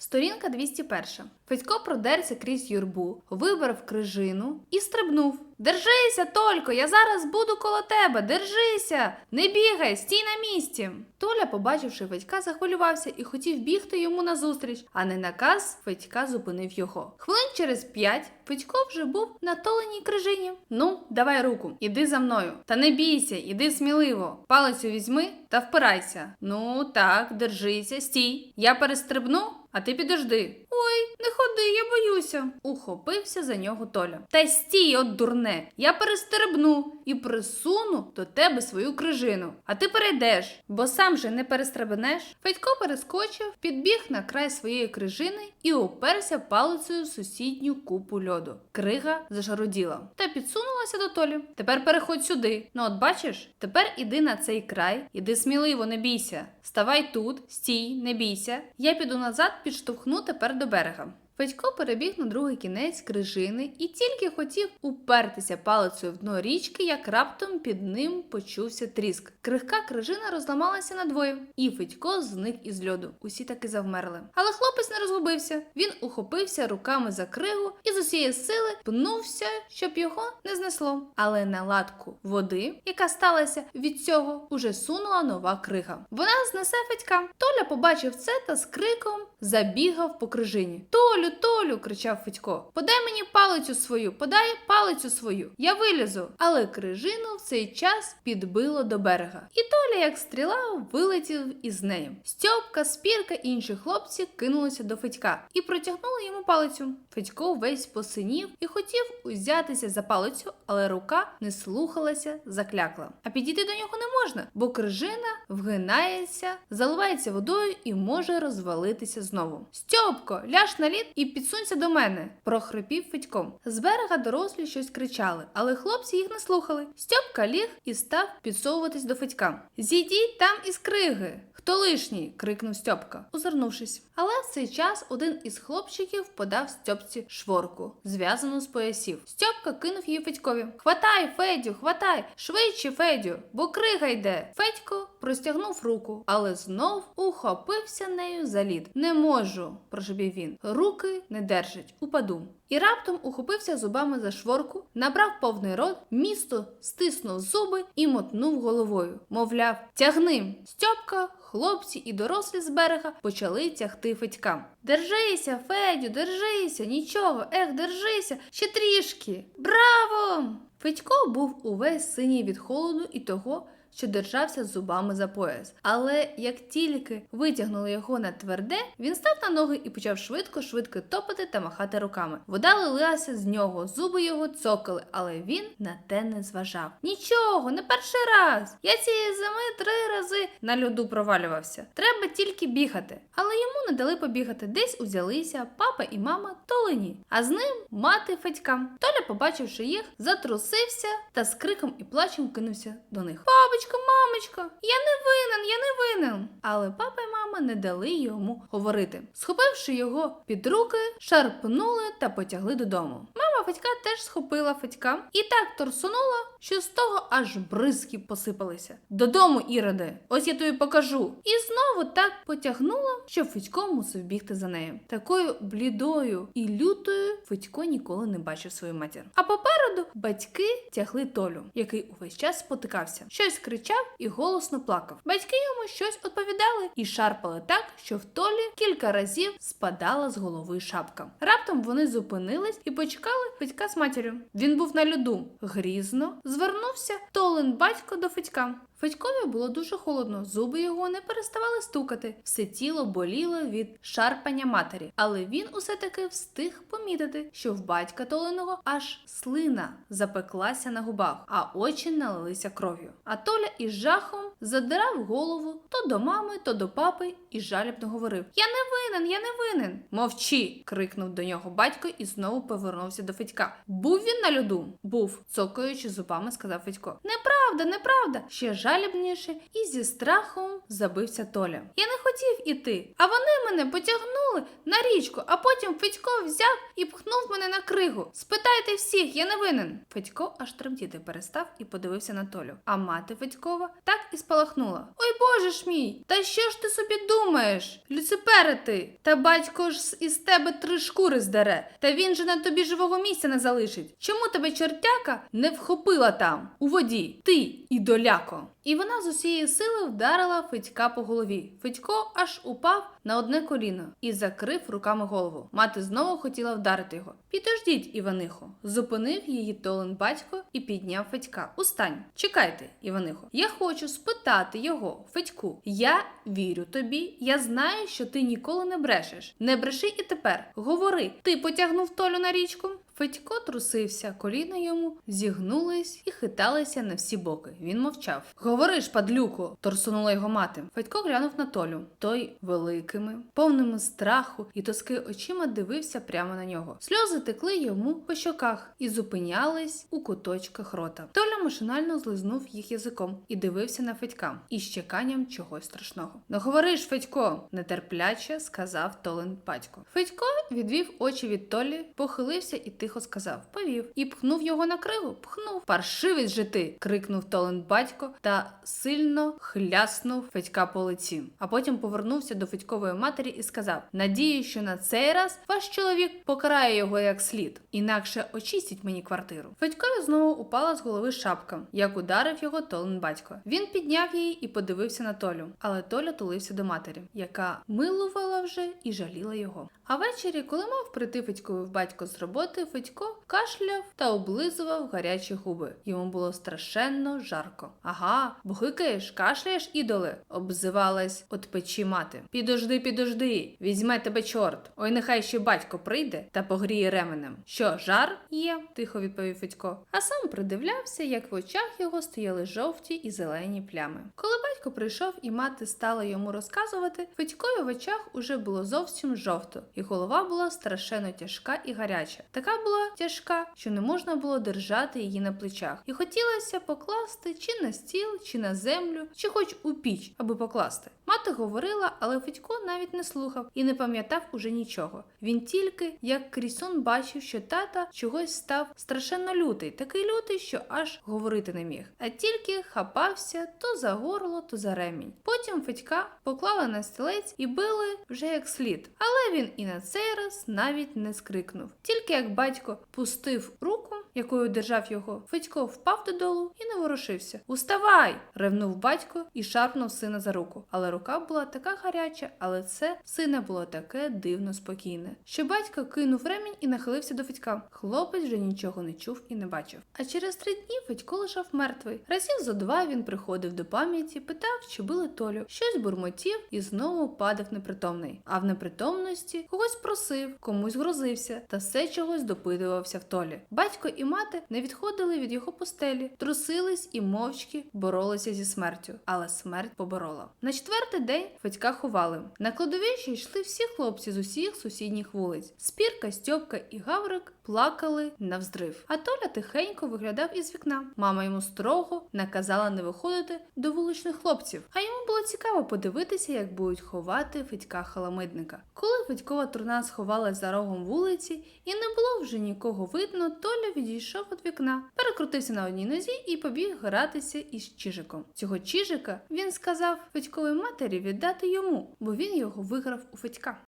Сторінка 201. Федько продерся крізь юрбу, вибрав крижину і стрибнув. Держися, Только, я зараз буду коло тебе. Держися! Не бігай, стій на місці. Толя, побачивши Федька, захвилювався і хотів бігти йому назустріч, а не наказ Федька зупинив його. Хвилин через п'ять Федько вже був на толеній крижині. Ну, давай руку, іди за мною. Та не бійся, іди сміливо. Палицю візьми та впирайся. Ну так, держися, стій. Я перестрибну, а ти підожди. Ой, не ходи, я боюся. Ухопився за нього Толя. Та стій, от дурне, я перестрибну і присуну до тебе свою крижину. А ти перейдеш, бо сам же не перестрибнеш. Федько перескочив, підбіг на край своєї крижини і уперся палицею в сусідню купу льоду. Крига зашаруділа та підсунулася до Толі. Тепер переходь сюди. Ну, от бачиш, тепер іди на цей край, іди сміливо, не бійся. Ставай тут, стій, не бійся. Я піду назад, підштовхну тепер до берега. Федько перебіг на другий кінець крижини і тільки хотів упертися палицею в дно річки, як раптом під ним почувся тріск. Крихка крижина розламалася надвоє, і Федько зник із льоду. Усі таки завмерли. Але хлопець не розгубився. Він ухопився руками за кригу і з усієї сили пнувся, щоб його не знесло. Але на латку води, яка сталася від цього, уже сунула нова крига. Вона знесе Федька. Толя побачив це та з криком забігав по крижині. Толю, Толю, кричав Федько, подай мені палицю свою, подай палицю свою. Я вилізу. Але крижину в цей час підбило до берега. І Толя, як стріла, вилетів із нею. Стьопка, спірка і інші хлопці кинулися до Федька і протягнули йому палицю. Федько весь посинів і хотів узятися за палицю, але рука не слухалася, заклякла. А підійти до нього не можна, бо крижина вгинається, заливається водою і може розвалитися знову. Стьопко, ляж на лід і підсунься до мене, прохрипів Федько. З берега дорослі щось кричали, але хлопці їх не слухали. Стьопка ліг і став підсовуватись до Федька. Зійдіть там із криги. Хто лишній? крикнув Стьопка, озирнувшись. Але в цей час один із хлопчиків подав Стьопці шворку, зв'язану з поясів. Стьопка кинув її Федькові. Хватай, Федю, хватай! Швидше, Федю, бо крига йде. Федько простягнув руку, але знов ухопився нею за лід. Не можу, прошепів він. Руки не держать, упаду. І раптом ухопився зубами за шворку, набрав повний рот, місто стиснув зуби і мотнув головою. Мовляв, тягни. Стьопка, хлопці і дорослі з берега почали тягти Федька. Держися, Федю, держися, нічого, ех, держися, ще трішки. Браво! Федько був увесь синій від холоду і того, що держався зубами за пояс. Але як тільки витягнули його на тверде, він став на ноги і почав швидко-швидко топати та махати руками. Вода лилася з нього, зуби його цокали, але він на те не зважав. Нічого, не перший раз. Я цієї зими три рази на льоду провалювався. Треба тільки бігати. Але йому не дали побігати. Десь узялися папа і мама толені, а з ним мати Федька. Толя, побачивши їх, затрусився та з криком і плачем кинувся до них. Бабочка, мамочка, мамочка, я не винен, я не винен. Але папа і мама не дали йому говорити. Схопивши його під руки, шарпнули та потягли додому. Мама Федька теж схопила Федька і так торсунула, що з того аж бризки посипалися. Додому, Іроде, ось я тобі покажу. І знову так потягнула, що Федько мусив бігти за нею. Такою блідою і лютою Федько ніколи не бачив свою матір. А попереду батьки тягли Толю, який увесь час спотикався, щось кричав і голосно плакав. Батьки йому щось відповідали і шарпали так, що в Толі кілька разів спадала з голови шапка. Раптом вони зупинились і почекали Федька з матір'ю. Він був на льоду. Грізно звернувся Толин батько до Федька. Федькові було дуже холодно, зуби його не переставали стукати, все тіло боліло від шарпання матері, але він усе таки встиг помітити, що в батька Толиного аж слина запеклася на губах, а очі налилися кров'ю. А Толя із жахом задирав голову то до мами, то до папи і жалібно говорив: Я не винен, я не винен. Мовчи. крикнув до нього батько і знову повернувся до Федька. Був він на льоду? Був, цокаючи зубами, сказав Федько. Неправда, неправда. Ще жалібніше, і зі страхом забився Толя. Я не хотів іти, а вони мене потягнули на річку, а потім Федько взяв і пхнув мене на кригу. Спитайте всіх, я не винен. Федько аж тремтіти перестав і подивився на Толю. А мати Федькова так і спалахнула. Ой боже ж мій! Та що ж ти собі думаєш? Люципери ти! Та батько ж із тебе три шкури здере, та він же на тобі живого місця не залишить. Чому тебе чортяка не вхопила там, у воді? Ти, ідоляко! І вона з усієї сили вдарила Федька по голові. Федько аж упав на одне коліно і закрив руками голову. Мати знову хотіла вдарити його. Підождіть, Іванихо, зупинив її Толин батько і підняв Федька. Устань, чекайте, Іванихо. Я хочу спитати його, Федьку. Я вірю тобі. Я знаю, що ти ніколи не брешеш. Не бреши і тепер. Говори, ти потягнув Толю на річку? Федько трусився, коліна йому зігнулись і хиталися на всі боки. Він мовчав. Говори ж, падлюку, торсунула його мати. Федько глянув на Толю. Той великими, повними страху і тоски очима дивився прямо на нього. Сльози текли йому по щоках і зупинялись у куточках рота. Толя машинально злизнув їх язиком і дивився на Федька із чеканням чогось страшного. Ну говори ж, Федько, нетерпляче сказав Толин батько. Федько відвів очі від Толі, похилився і тихо сказав: Повів. І пхнув його на кригу. Пхнув. Паршивець же ти. крикнув Толин батько та сильно хляснув Федька по лиці. А потім повернувся до Федькової матері і сказав: Надію, що на цей раз ваш чоловік покарає його як слід, інакше очистіть мені квартиру. Федькові знову упала з голови шапка, як ударив його Толин батько. Він підняв її і подивився на Толю, але Толя тулився до матері, яка милувала вже і жаліла його. А ввечері, коли мав прийти Федькові в батько з роботи, Федько кашляв та облизував гарячі губи. Йому було страшенно жарко. Ага, бухикаєш, кашляєш, ідоле, обзивалась от печі мати. Підожди, підожди, візьме тебе чорт. Ой, нехай ще батько прийде та погріє ременем. Що, жар є? тихо відповів Федько. А сам придивлявся, як в очах його стояли жовті і зелені плями. Коли батько прийшов і мати стала йому розказувати, Федькові в очах уже було зовсім жовто, і голова була страшенно тяжка і гаряча. Така тяжка, що не можна було держати її на плечах, і хотілося покласти чи на стіл, чи на землю, чи хоч у піч, аби покласти. Мати говорила, але Федько навіть не слухав і не пам'ятав уже нічого. Він тільки, як крізь сон бачив, що тата чогось став страшенно лютий, такий лютий, що аж говорити не міг, а тільки хапався то за горло, то за ремінь. Потім Федька поклали на стілець і били вже як слід. Але він і на цей раз навіть не скрикнув. Тільки як батько пустив руку, якою держав його, Федько впав додолу і не ворушився. Уставай! ревнув батько і шарпнув сина за руку. Але рука була така гаряча, але це сина було таке дивно спокійне. Що батько кинув ремінь і нахилився до Федька. Хлопець вже нічого не чув і не бачив. А через три дні Федько лежав мертвий. Разів зо два він приходив до пам'яті, питав, чи били Толю, щось бурмотів і знову падав непритомний. А в непритомності когось просив, комусь грозився та все чогось допитувався в Толі. Батько і мати не відходили від його постелі, трусились і мовчки боролися зі смертю, але смерть поборола. На четвертий день Федька ховали. На кладовище йшли всі хлопці з усіх сусідніх вулиць. Спірка, Стьопка і Гаврик плакали навздрив. А Толя тихенько виглядав із вікна. Мама йому строго наказала не виходити до вуличних хлопців. А йому було цікаво подивитися, як будуть ховати Федька халамидника. Коли Федькова турна сховалась за рогом вулиці і не було вже нікого видно, Толя відійшов від вікна, перекрутився на одній нозі і побіг гратися із Чижиком. Цього Чижика він сказав Федьковій матері віддати йому, бо він його виграв у Федька.